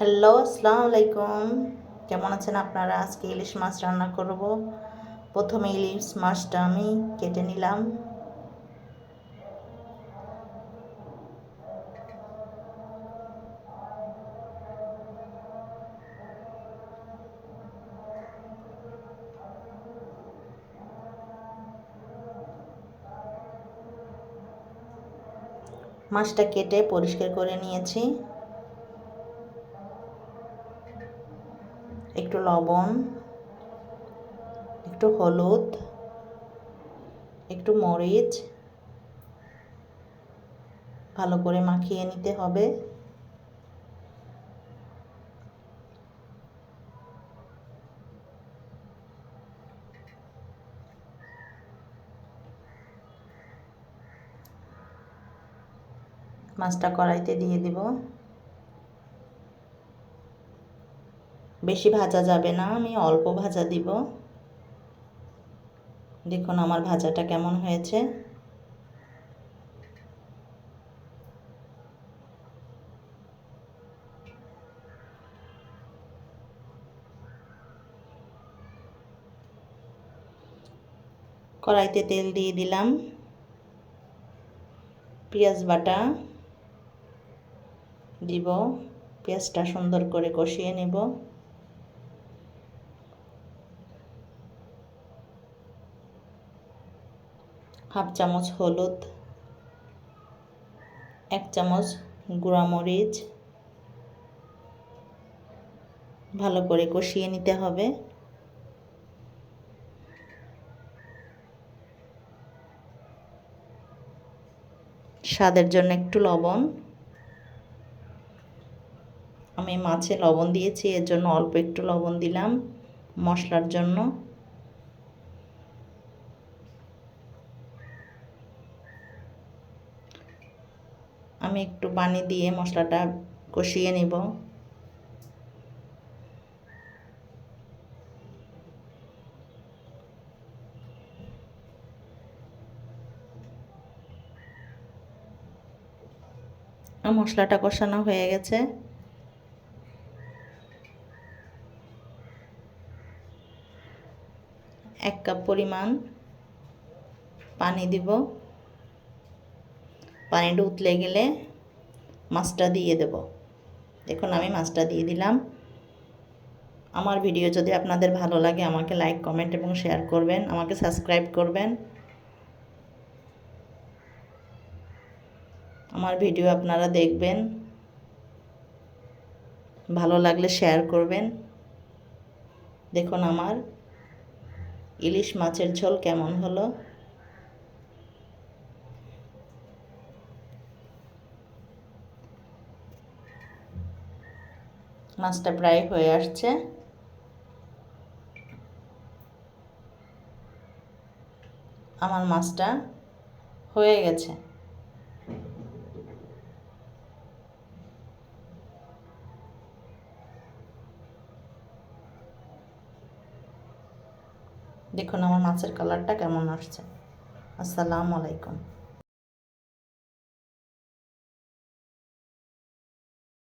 Hello আসসালামু আলাইকুম কেমন আছেন আপনারা? আজকে ইলিশ মাছ রান্না করব। প্রথমে ইলিশ মাছটা আমি কেটে নিলাম। মাছটা কেটে পরিষ্কার করে নিয়েছি। একটু লবণ, একটু হলুদ, একটু মরিচ, ভালো করে মাখিয়ে নিতে হবে। মাছটা কড়াইতে দিয়ে দিব। বেশি ভাজা যাবে না, আমি অল্প ভাজা দিব। দেখুন আমার ভাজাটা কেমন হয়েছে। কড়াইতে তেল দিয়ে দিলাম। পেঁয়াজ বাটা দিব, পেঁয়াজটা সুন্দর করে কষিয়ে নেব। হাফ চামচ হলুদ, এক চামচ গুঁড়া মরিচ, ভালো করে কষিয়ে নিতে হবে। স্বাদের জন্য একটু লবণ। আমি মাছে লবণ দিয়েছি, এর জন্য অল্প একটু লবণ দিলাম মশলার জন্য। আমি একটু পানি দিয়ে মশলাটা কষিয়ে নিব। মশলাটা কষানো হয়ে গেছে। এক কাপ পরিমাণ পানি দিব। পানিটা উতলে গেলে মাছটা দিয়ে দেব। দেখুন, আমি মাছটা দিয়ে দিলাম। আমার ভিডিও যদি আপনাদের ভালো লাগে, আমাকে লাইক, কমেন্ট এবং শেয়ার করবেন, আমাকে সাবস্ক্রাইব করবেন। আমার ভিডিও আপনারা দেখবেন, ভালো লাগলে শেয়ার করবেন। দেখুন, আমার ইলিশ মাছের ঝোল কেমন হলো। মাছটা প্রায় হয়ে আসছে। আমার মাছটা হয়ে গেছে। দেখুন আমার মাছের কালারটা কেমন আসছে। আসসালামু আলাইকুম।